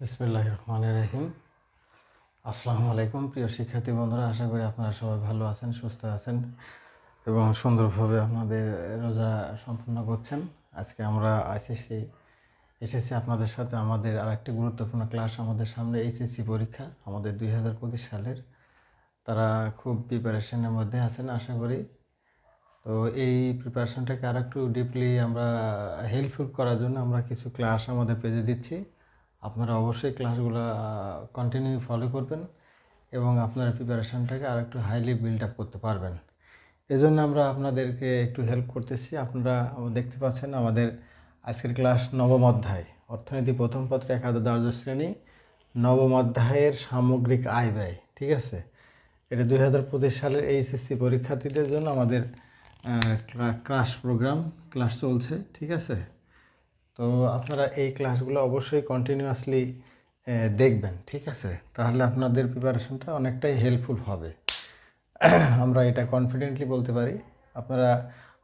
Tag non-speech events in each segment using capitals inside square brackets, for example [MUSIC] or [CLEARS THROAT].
বিসমিল্লাহ রহমান রহিম আসসালামু আলাইকুম প্রিয় শিক্ষার্থী বন্ধুরা, আশা করি আপনারা সবাই ভালো আছেন, সুস্থ আছেন এবং সুন্দরভাবে আপনাদের রোজা সম্পন্ন করছেন। আজকে আমরা আইসিসি এসেছি আপনাদের সাথে আমাদের আরেকটি গুরুত্বপূর্ণ ক্লাস আমাদের সামনে, এইচএসসি পরীক্ষা আমাদের দুই হাজার পঁচিশ সালের। তারা খুব প্রিপারেশনের মধ্যে আছেন, আশা করি। তো এই প্রিপারেশনটাকে আর একটু ডিপলি আমরা হেল্পফুল করার জন্য আমরা কিছু ক্লাস আমাদের পেজে দিচ্ছি। আপনারা অবশ্যই ক্লাসগুলো কন্টিনিউ ফলো করবেন এবং আপনারা প্রিপারেশনটাকে আর একটু হাইলি বিল্ড আপ করতে পারবেন। এজন্য আমরা আপনাদেরকে একটু হেল্প করতেছি। আপনারা দেখতে পাচ্ছেন আমাদের আজকের ক্লাস নবম অধ্যায়। অর্থনীতি প্রথম পত্রে একাদশ দ্বাদশ শ্রেণি, নবম অধ্যায়ের সামগ্রিক আয় ব্যয়, ঠিক আছে? এটা দুই হাজার পঁচিশ সালের এইচএসসি পরীক্ষার্থীদের জন্য আমাদের ক্লাস প্রোগ্রাম ক্লাস চলছে, ঠিক আছে? তো আপনারা এই ক্লাসগুলো অবশ্যই কন্টিনিউয়াসলি দেখবেন, ঠিক আছে? তাহলে আপনাদের প্রিপারেশনটা অনেকটাই হেল্পফুল হবে। [CLEARS THROAT] আমরা এটা কনফিডেন্টলি বলতে পারি। আপনারা,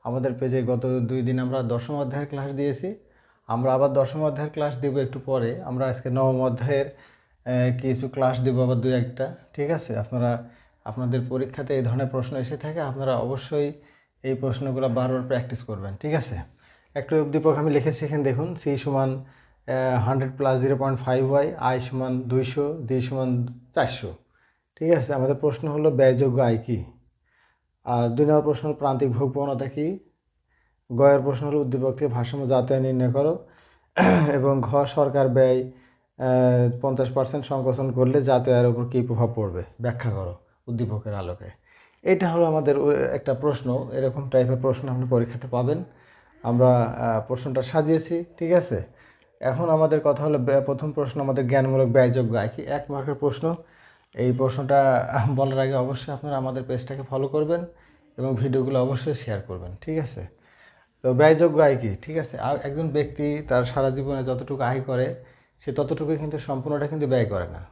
আমাদের পেজে গত দুই দিন আমরা দশম অধ্যায়ের ক্লাস দিয়েছি। আমরা আবার দশম অধ্যায়ের ক্লাস দেবো একটু পরে। আমরা আজকে নবম অধ্যায়ের কিছু ক্লাস দেবো আবার দুই একটা, ঠিক আছে? আপনারা, আপনাদের পরীক্ষাতে এই ধরনের প্রশ্ন এসে থাকে, আপনারা অবশ্যই এই প্রশ্নগুলো বারবার প্র্যাকটিস করবেন, ঠিক আছে? একটু উদ্দীপক আমি লিখেছি এখানে, দেখুন, সি সমান hundred plus zero point five Y I সমান দুইশো ডি সমান চারশো। ঠিক আছে, আমাদের প্রশ্ন হলো ব্যয়যোগ্য আয় কী? আর দুই নম্বর প্রশ্ন হলো প্রান্তিক ভোগ প্রবণতা কী? গয়ের প্রশ্ন হলো উদ্দীপক থেকে ভারসাম্য যাতায়াত নির্ণয় করো। [CLEARS THROAT] এবং ঘ, সরকার ব্যয় পঞ্চাশ পার্সেন্ট সংকোচন করলে যাতায়াতের উপর কী প্রভাব পড়বে? ব্যাখ্যা করো উদ্দীপকের আলোকে। এটা হলো আমাদের একটা প্রশ্ন, এরকম টাইপের প্রশ্ন আপনি পরীক্ষাতে পাবেন। আমরা প্রশ্নটা সাজিয়েছি, ঠিক আছে? এখন আমাদের কথা হলো প্রথম প্রশ্ন আমাদের জ্ঞানমূলক ব্যয়যোগ্য আয় কি? এক মার্কের প্রশ্ন। এই প্রশ্নটা বলার আগে অবশ্যই আপনারা আমাদের পেজটাকে ফলো করবেন এবং ভিডিওগুলো অবশ্যই শেয়ার করবেন, ঠিক আছে? তো ব্যয়যোগ্য আয় কি? ঠিক আছে একজন ব্যক্তি তার সারা জীবনে যতটুকু আয় করে, সে ততটুকু কিন্তু সম্পূর্ণটা কিন্তু ব্যয় করে না।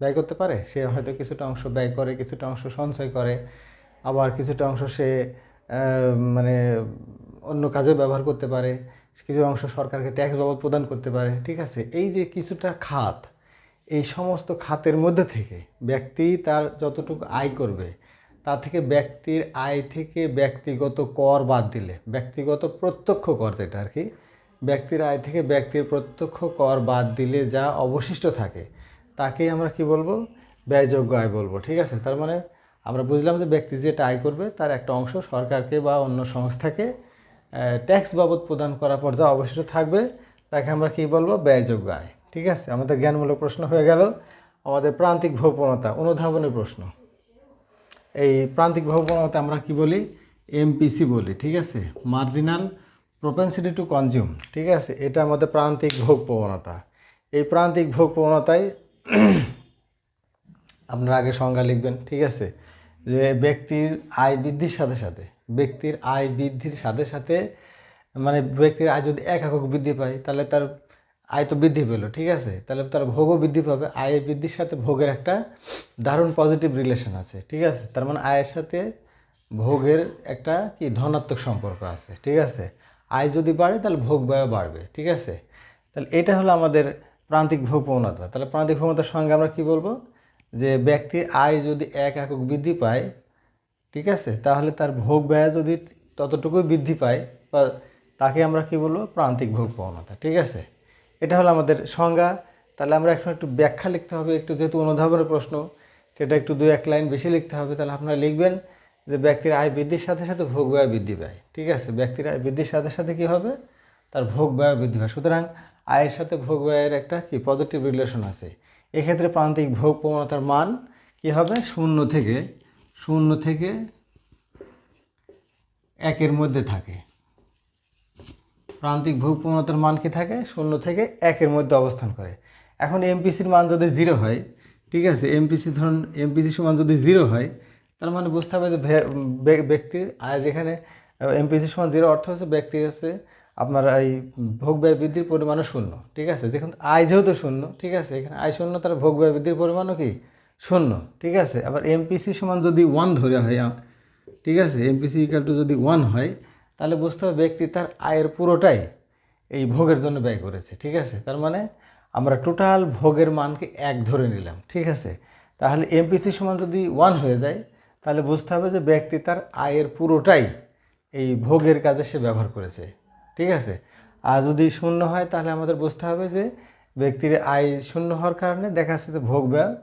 ব্যয় করতে পারে? সে হয়তো কিছুটা অংশ ব্যয় করে, কিছুটা অংশ সঞ্চয় করে, আবার কিছুটা অংশ সে মানে অন্য কাজে ব্যবহার করতে পারে, কিছু অংশ সরকারকে ট্যাক্স বাবদ প্রদান করতে পারে, ঠিক আছে? এই যে কিছুটা খাত, এই সমস্ত খাতের মধ্যে থেকে ব্যক্তি তার যতটুকু আয় করবে, তা থেকে ব্যক্তির আয় থেকে ব্যক্তিগত কর বাদ দিলে, ব্যক্তিগত প্রত্যক্ষ কর যেটা আর কি, ব্যক্তির আয় থেকে ব্যক্তির প্রত্যক্ষ কর বাদ দিলে যা অবশিষ্ট থাকে, তাকেই আমরা কি বলব? ব্যয়যোগ্য আয় বলব, ঠিক আছে? তার মানে আমরা বুঝলাম যে ব্যক্তি যেটা আয় করবে, তার একটা অংশ সরকারকে বা অন্য সংস্থাকে ট্যাক্স বাবদ প্রদান করার পর যা অবশিষ্ট থাকবে, তাকে আমরা কি বলব? ব্যয়যোগ্য আয় ঠিক আছে? আমাদের জ্ঞানমূলক প্রশ্ন হয়ে গেল। আমাদের প্রান্তিক ভৌপনতা অনুধাবনের প্রশ্ন। এই প্রান্তিক ভৌপনতা আমরা কি বলি? এমপিসি বলি, ঠিক আছে? মার্জিনাল প্রপেন্সিটি টু কনজিউম ঠিক আছে? এটা আমাদের প্রান্তিক ভোগ প্রবণতা এই প্রান্তিক ভোগ প্রবণতায় [CLEARS THROAT] আপনারা আগে সংজ্ঞা লিখবেন, ঠিক আছে? যে ব্যক্তির আয় বৃদ্ধির সাথে সাথে। ব্যক্তির আয় বৃদ্ধির সাথে সাথে মানে ব্যক্তির আয় যদি এক একক বৃদ্ধি পায়, তাহলে তার আয় তো বৃদ্ধি পেল, ঠিক আছে? তাহলে তার ভোগও বৃদ্ধি পাবে। আয়ের বৃদ্ধির সাথে ভোগের একটা দারুণ পজিটিভ রিলেশন আছে, ঠিক আছে? তার মানে আয়ের সাথে ভোগের একটা কি ধনাত্মক সম্পর্ক আছে, ঠিক আছে? আয় যদি বাড়ে, তাহলে ভোগ ব্যয় বাড়বে, ঠিক আছে? তাহলে এটা হলো আমাদের প্রান্তিক ভোগ প্রবণতা। তাহলে প্রান্তিক ভোগতার সঙ্গে আমরা কি বলব? যে ব্যক্তির আয় যদি এক একক বৃদ্ধি পায় ঠিক আছে? তাহলে তার ভোগ ব্যয় যদি ততটুকুই বৃদ্ধি পায়, বা তাকে আমরা কি বলব? প্রান্তিক ভোগ প্রবণতা, ঠিক আছে? এটা হলো আমাদের সংজ্ঞা। তাহলে আমরা এখন একটু ব্যাখ্যা লিখতে হবে, একটু যেহেতু অনুধাবনের প্রশ্ন, সেটা একটু দু এক লাইন বেশি লিখতে হবে, তাহলে আপনারা লিখবেন যে ব্যক্তির আয় বৃদ্ধির সাথে সাথে ভোগ ব্যয় বৃদ্ধি পায়, ঠিক আছে? ব্যক্তির আয় বৃদ্ধির সাথে সাথে কী হবে? তার ভোগ ব্যয় বৃদ্ধি পায়। সুতরাং আয়ের সাথে ভোগ ব্যয়ের একটা কি? পজিটিভ রিলেশন আছে। এক্ষেত্রে প্রান্তিক ভোগ প্রবণতার মান কী হবে? শূন্য থেকে শূন্য থেকে একের মধ্যে থাকে। প্রান্তিক ভোগ প্রবণতার মান কি থাকে? শূন্য থেকে একের মধ্যে অবস্থান করে। এখন এমপিসির মান যদি জিরো হয়, ঠিক আছে? এমপিসি ধরুন এমপিসি সমান যদি জিরো হয়, তার মানে বুঝতে হবে যে ব্যক্তির, আয় যেখানে এমপিসি সমান জিরো অর্থ হচ্ছে ব্যক্তি হচ্ছে আপনার এই ভোগ ব্যয় বৃদ্ধির পরিমাণও শূন্য, ঠিক আছে? দেখুন আয় যেহেতু শূন্য, ঠিক আছে? এখানে আয় শূন্য, তার ভোগ ব্যয় বৃদ্ধির পরিমাণও কি? শূন্য, ঠিক আছে? আবার এমপিসি সমান যদি ওয়ান ধরে হয় ঠিক আছে? এমপিসি ইকাল টু যদি ওয়ান হয়, তাহলে বুঝতে হবে ব্যক্তি তার আয়ের পুরোটাই এই ভোগের জন্য ব্যয় করেছে, ঠিক আছে? তার মানে আমরা টোটাল ভোগের মানকে এক ধরে নিলাম, ঠিক আছে? তাহলে এমপিসি সমান যদি ওয়ান হয়ে যায়, তাহলে বুঝতে হবে যে ব্যক্তি তার আয়ের পুরোটাই এই ভোগের কাজে সে ব্যবহার করেছে, ঠিক আছে? আর যদি শূন্য হয়, তাহলে আমাদের বুঝতে হবে যে ব্যক্তির আয় শূন্য হওয়ার কারণে দেখা যাচ্ছে যে ভোগ ব্যয়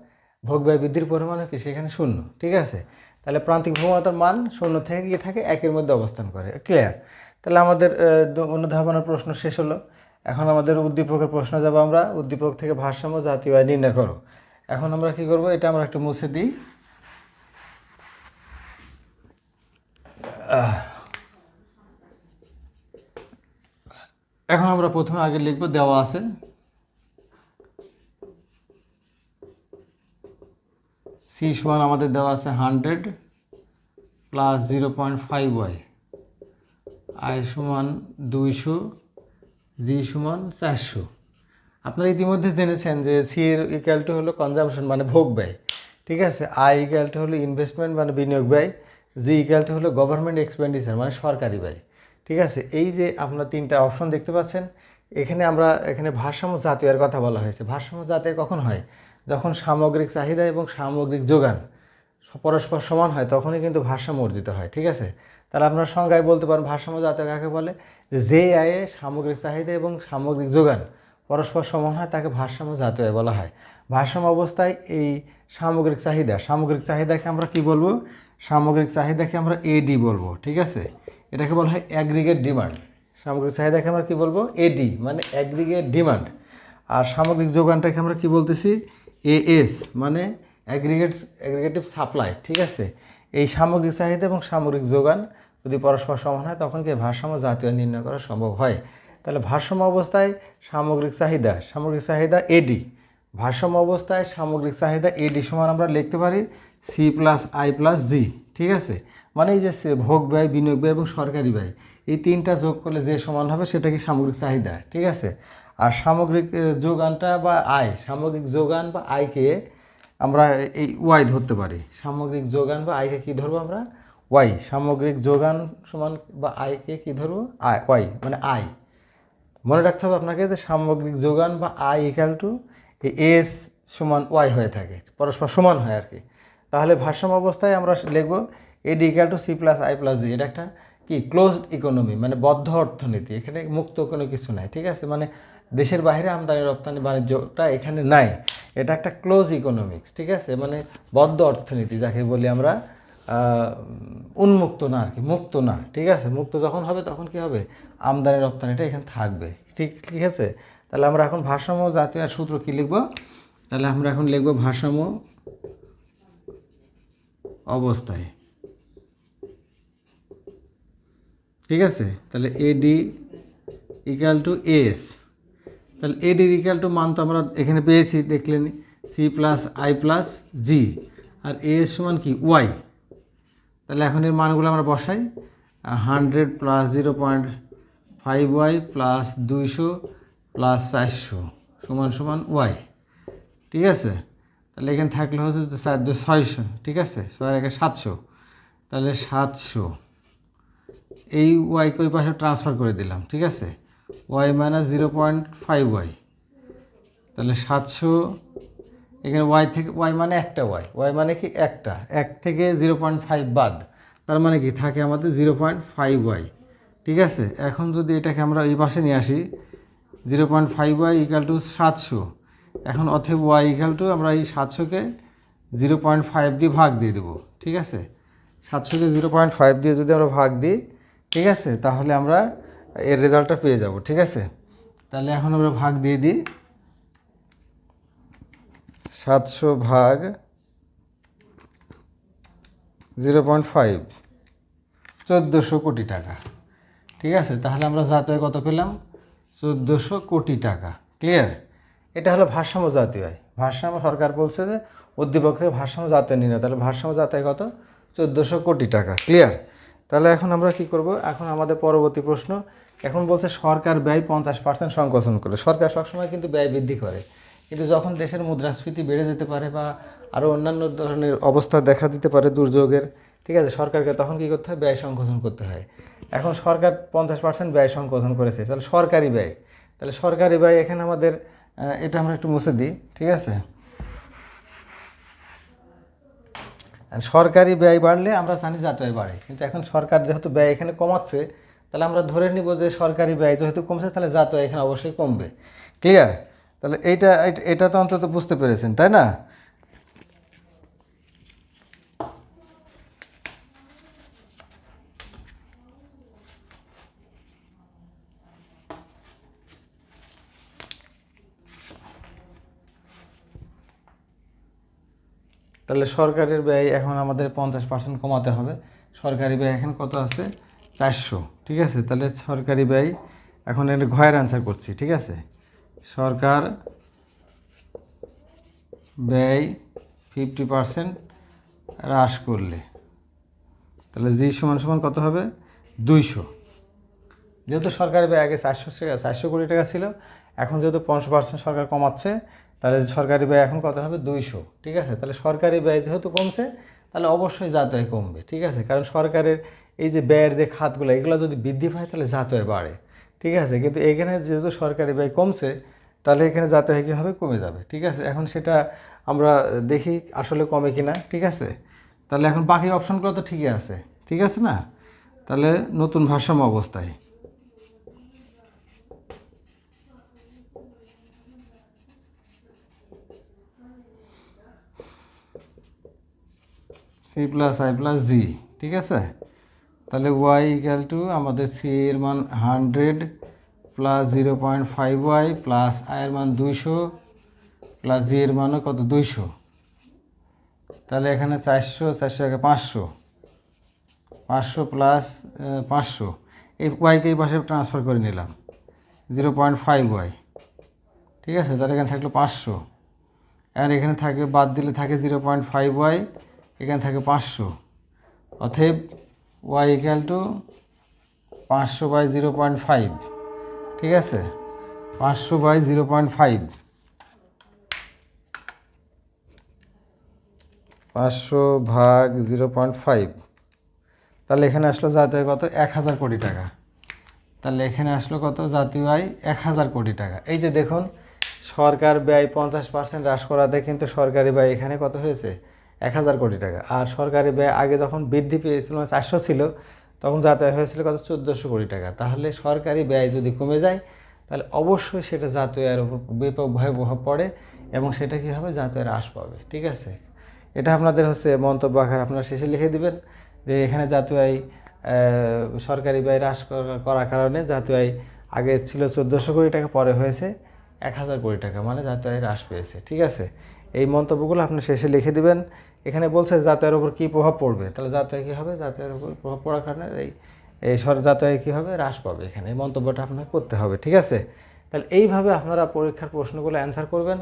ভোগ ব্যয় বৃদ্ধির পরিমাণও কি সেখানে শূন্য? ঠিক আছে? তাহলে প্রান্তিক ভূমতার মান শূন্য থেকে গিয়ে থাকে, একের মধ্যে অবস্থান করে। ক্লিয়ার তাহলে আমাদের অনুধাবনের প্রশ্ন শেষ হলো। এখন আমাদের উদ্দীপকের প্রশ্ন যাব আমরা। উদ্দীপক থেকে ভারসাম্য জাতীয় আয় নির্ণয় করো। এখন আমরা কি করব? এটা আমরা একটু মুছে দিই। এখন আমরা প্রথমে আগে লিখব, দেওয়া আছে। সি সমান আমাদের দেওয়া আছে hundred plus zero point five Y I সমান দুইশো জি সমান চারশো। আপনারা ইতিমধ্যে জেনেছেন যে সি এর ইকুয়াল টু হলো কনজামশন মানে ভোগ ব্যয়। ঠিক আছে? আই ইকুয়াল টু হলো ইনভেস্টমেন্ট মানে বিনিয়োগ ব্যয়। জি ইকুয়াল টু হলো গভর্নমেন্ট এক্সপেন্ডিচার মানে সরকারি ব্যয়। ঠিক আছে? এই যে আপনারা তিনটা অপশন দেখতে পাচ্ছেন, এখানে আমরা, এখানে ভারসাম্য জাতীয়ের কথা বলা হয়েছে। ভারসাম্য জাতীয় কখন হয়? যখন সামগ্রিক চাহিদা এবং সামগ্রিক যোগান পরস্পর সমান হয়, তখনই কিন্তু ভারসাম্য অর্জিত হয়, ঠিক আছে? তাহলে আপনার সংজ্ঞায় বলতে পারেন, ভারসাম্য জাতীয় কাকে বলে? যে আয়ে সামগ্রিক চাহিদা এবং সামগ্রিক যোগান পরস্পর সমান হয়, তাকে ভারসাম্য জাতীয় আয় বলা হয়। ভারসাম্য অবস্থায় এই সামগ্রিক চাহিদা, সামগ্রিক চাহিদাকে আমরা কি বলব? সামগ্রিক চাহিদাকে আমরা এডি বলব, ঠিক আছে? এটাকে বলা হয় অ্যাগ্রিগেট ডিমান্ড সামগ্রিক চাহিদাকে আমরা কি বলব? এডি মানে অ্যাগ্রিগেট ডিমান্ড আর সামগ্রিক যোগানটাকে আমরা কি বলতেছি? এএস মানে অ্যাগ্রিগেট অ্যাগ্রিগেটিভ সাপ্লাই ঠিক আছে? এই সামগ্রিক চাহিদা এবং সামগ্রিক যোগান যদি পরস্পর সমান হয়, তখন কি ভারসাম্য জাতীয় নির্ণয় করা সম্ভব হয়? তাহলে ভারসাম্য অবস্থায় সামগ্রিক চাহিদা সামগ্রিক চাহিদা এডি ভারসাম্য অবস্থায় সামগ্রিক চাহিদা এডি সমান আমরা লিখতে পারি C plus I plus G ঠিক আছে? মানে এই যে ভোগ ব্যয়, বিনিয়োগ ব্যয় এবং সরকারি ব্যয়, এই তিনটা যোগ করলে যে সমান হবে সেটা কি সামগ্রিক চাহিদা, ঠিক আছে? আর সামগ্রিক যোগানটা বা আয়, সামগ্রিক যোগান বা আয়কে আমরা এই ওয়াই ধরতে পারি। সামগ্রিক যোগান বা আয়কে কি ধরবো আমরা? ওয়াই, সামগ্রিক যোগান সমান বা আয়কে কি ধরবো? আয়, ওয়াই মানে আয়। মনে রাখতে হবে আপনাকে যে সামগ্রিক যোগান বা আয় ইকাল টু এস সমান ওয়াই হয়ে থাকে, পরস্পর সমান হয় আর কি। তাহলে ভারসাম্য অবস্থায় আমরা লিখব AD equal to C plus I plus G. এটা একটা কি? ক্লোজড ইকোনমি মানে বদ্ধ অর্থনীতি। এখানে মুক্ত কোনো কিছু নাই, ঠিক আছে? মানে দেশের বাইরে আমদানি রপ্তানি বাণিজ্যটা এখানে নাই। এটা একটা ক্লোজ ইকোনমিক্স ঠিক আছে? মানে বদ্ধ অর্থনীতি যাকে বলি আমরা উন্মুক্ত না আর কি, মুক্ত না, ঠিক আছে? মুক্ত যখন হবে তখন কি হবে? আমদানি রপ্তানিটা এখানে থাকবে, ঠিক ঠিক আছে? তাহলে আমরা এখন ভারসাম্য জাতীয় আর সূত্র কী লিখব? তাহলে আমরা এখন লিখব ভারসাম্য অবস্থায়। ঠিক আছে? তাহলে এডি ইকাল টু এস তাহলে এডির ইকাল টু মান তো আমরা এখানে পেয়েছি, দেখলেন C plus I plus G R S সমান কি? ওয়াই তাহলে এখন এর মানগুলো আমরা বসাই। Hundred plus zero point five Y plus দুইশো প্লাস চারশো সমান সমান ওয়াই ঠিক আছে? তাহলে এখানে থাকলে হচ্ছে চার দু ছয়শো। ঠিক আছে? ছয় একে সাতশো। তাহলে সাতশো। এই ওয়াইকে ওই পাশে ট্রান্সফার করে দিলাম। ঠিক আছে? Y minus zero point five Y তাহলে সাতশো, এখানে ওয়াই থেকে ওয়াই মানে একটা ওয়াই ওয়াই মানে কি একটা, এক থেকে জিরো পয়েন্ট ফাইভ বাদ। তার মানে কি? থাকে আমাদের জিরো পয়েন্ট ফাইভ ওয়াই ঠিক আছে? এখন যদি এটাকে আমরা এই পাশে নিয়ে আসি zero point five Y equal to সাতশো। এখন অথব ওয়াই ইকাল টু আমরা এই সাতশোকে জিরো পয়েন্ট ফাইভ দিয়ে ভাগ দিয়ে দেবো। ঠিক আছে? সাতশোকে জিরো পয়েন্ট ফাইভ দিয়ে যদি আমরা ভাগ দিই, ঠিক আছে? তাহলে আমরা এর রেজাল্টটা পেয়ে যাব, ঠিক আছে? তাহলে এখন আমরা ভাগ দিয়ে দিই। সাতশো ভাগ জিরো পয়েন্ট ফাইভ, চোদ্দোশো কোটি টাকা। ঠিক আছে? তাহলে আমরা জাতীয় কত পেলাম? চোদ্দোশো কোটি টাকা। ক্লিয়ার এটা হলো ভারসাম্য জাতীয় আয়। ভারসাম্য সরকার বলছে যে উদ্দীপক থেকে ভারসাম্য জাতীয় নির্ণয়। তাহলে ভারসাম্য জাতীয় কত? চোদ্দোশো কোটি টাকা। ক্লিয়ার তাহলে এখন আমরা কি করব? এখন আমাদের পরবর্তী প্রশ্ন এখন বলছে সরকার ব্যয় পঞ্চাশ পার্সেন্ট সংকোচন করে। সরকার সবসময় কিন্তু ব্যয় বৃদ্ধি করে। কিন্তু যখন দেশের মুদ্রাস্ফীতি বেড়ে যেতে পারে বা আরও অন্যান্য ধরনের অবস্থা দেখা দিতে পারে দুর্যোগের, ঠিক আছে, সরকারকে তখন কী করতে হয়? ব্যয় সংকোচন করতে হয়। এখন সরকার পঞ্চাশ পার্সেন্ট ব্যয় সংকোচন করেছে, তাহলে সরকারি ব্যয়। তাহলে সরকারি ব্যয় এখানে আমাদের এটা আমরা একটু মুছে দিই, ঠিক আছে? সরকারি ব্যয় বাড়লে আমরা জানি ব্যয় বাড়ে। কিন্তু এখন সরকার যেহেতু ব্যয় এখানে কমাচ্ছে তাহলে আমরা ধরে নিব যে সরকারি ব্যয় যেহেতু কমছে, তাহলে জাতীয় এখানে অবশ্যই কমবে। ক্লিয়ার তাহলে এইটা এটা তো অন্তত বুঝতে পেরেছেন, তাই না? তাহলে সরকারের ব্যয় এখন আমাদের পঞ্চাশ পার্সেন্ট কমাতে হবে। সরকারি ব্যয় এখন কত আছে? চারশো, ঠিক আছে? তাহলে সরকারি ব্যয়, এখন এর ঘয়ের অ্যান্সার করছি, ঠিক আছে? সরকার ব্যয় ফিফটি পার্সেন্ট হ্রাস করলে, তাহলে জি সমান সমান কত হবে? দুইশো। যেহেতু সরকারি ব্যয় আগে চারশো চারশো কোটি টাকা ছিল, এখন যেহেতু পঞ্চাশ পার্সেন্ট সরকার কমাচ্ছে, তাহলে সরকারি ব্যয় এখন কত হবে? দুইশো, ঠিক আছে? তাহলে সরকারি ব্যয় যেহেতু কমছে, তাহলে অবশ্যই জাতীয় কমবে, ঠিক আছে? কারণ সরকারের এই যে ব্যয়ের যে খাতগুলো, এগুলো যদি বৃদ্ধি পায়, তাহলে জাতীয় বাড়ে। ঠিক আছে? কিন্তু এখানে যেহেতু সরকারি ব্যয় কমছে, তাহলে এখানে জাতীয় কী হবে কমে যাবে? ঠিক আছে? এখন সেটা আমরা দেখি আসলে কমে কি না ঠিক আছে? তাহলে এখন বাকি অপশনগুলো তো ঠিকই আছে। ঠিক আছে না? তাহলে নতুন ভারসাম্য অবস্থায়। C plus I plus G ঠিক আছে? তাহলে ওয়াই ইকাল টু আমাদের সি এর মান hundred plus zero point five Y plus আয়ের মান দুইশো প্লাস জি এর মানও কত? দুইশো। তাহলে এখানে চারশো চারশো আগে পাঁচশো। পাঁচশো প্লাস পাঁচশো। এই ওয়াইকে এই পাশে ট্রান্সফার করে নিলাম। জিরো পয়েন্ট ফাইভ ওয়াই ঠিক আছে? তাহলে এখানে থাকল পাঁচশো। আর এখানে থাকে, বাদ দিলে থাকে জিরো পয়েন্ট ফাইভ ওয়াই এখানে থাকে পাঁচশো। অতএব ওয়াই ইকুয়াল টু পাঁচশো বাই জিরো পয়েন্ট ফাইভ ঠিক আছে? পাঁচশো বাই জিরো পয়েন্ট ফাইভ পাঁচশো ভাগ জিরো পয়েন্ট ফাইভ তাহলে এখানে আসলো জাতীয় কত? এক হাজার কোটি টাকা। তাহলে এখানে আসলো কত? জাতীয় আয় এক হাজার কোটি টাকা। এই যে দেখুন, সরকার ব্যয় পঞ্চাশ পার্সেন্ট হ্রাস করাতে কিন্তু সরকারি ব্যয় এখানে কত হয়েছে? এক হাজার কোটি টাকা। আর সরকারি ব্যয় আগে যখন বৃদ্ধি পেয়েছিল, চারশো ছিল, তখন জাতীয় হয়েছিল কত? চোদ্দোশো কোটি টাকা। তাহলে সরকারি ব্যয় যদি কমে যায়, তাহলে অবশ্যই সেটা জাতীয় আয়ের উপর ব্যাপক ভয় প্রভাব পড়ে এবং সেটা কী হবে? জাতীয় হ্রাস পাবে। ঠিক আছে? এটা আপনাদের হচ্ছে মন্তব্য আকার। আপনারা শেষে লিখে দিবেন যে এখানে জাতীয় আয় সরকারি ব্যয় হ্রাস করার কারণে জাতীয় আয় আগে ছিল চোদ্দোশো কোটি টাকা, পরে হয়েছে এক হাজার কোটি টাকা। মানে জাতীয় আয় হ্রাস পেয়েছে। ঠিক আছে? এই মন্তব্যগুলো আপনি শেষে লিখে দিবেন। এখানে বলছে যাতায়াতের উপর কী প্রভাব পড়বে? তাহলে জাতীয় কী হবে? জাতীয়ের উপর প্রভাব পড়ার কারণে এই এই জাতীয় কী হবে? হ্রাস পাবে এখানে। এই মন্তব্যটা আপনার করতে হবে, ঠিক আছে? তাহলে এইভাবে আপনারা পরীক্ষার প্রশ্নগুলো অ্যান্সার করবেন।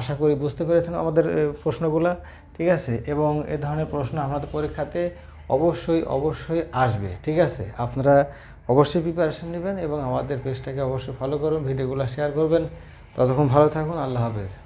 আশা করি বুঝতে পেরেছেন আমাদের প্রশ্নগুলো, ঠিক আছে? এবং এ ধরনের প্রশ্ন আপনাদের পরীক্ষাতে অবশ্যই অবশ্যই আসবে, ঠিক আছে? আপনারা অবশ্যই প্রিপারেশন নেবেন এবং আমাদের পেজটাকে অবশ্যই ফলো করুন ভিডিওগুলো শেয়ার করবেন। ততক্ষণ ভালো থাকুন, আল্লাহ হাফেজ।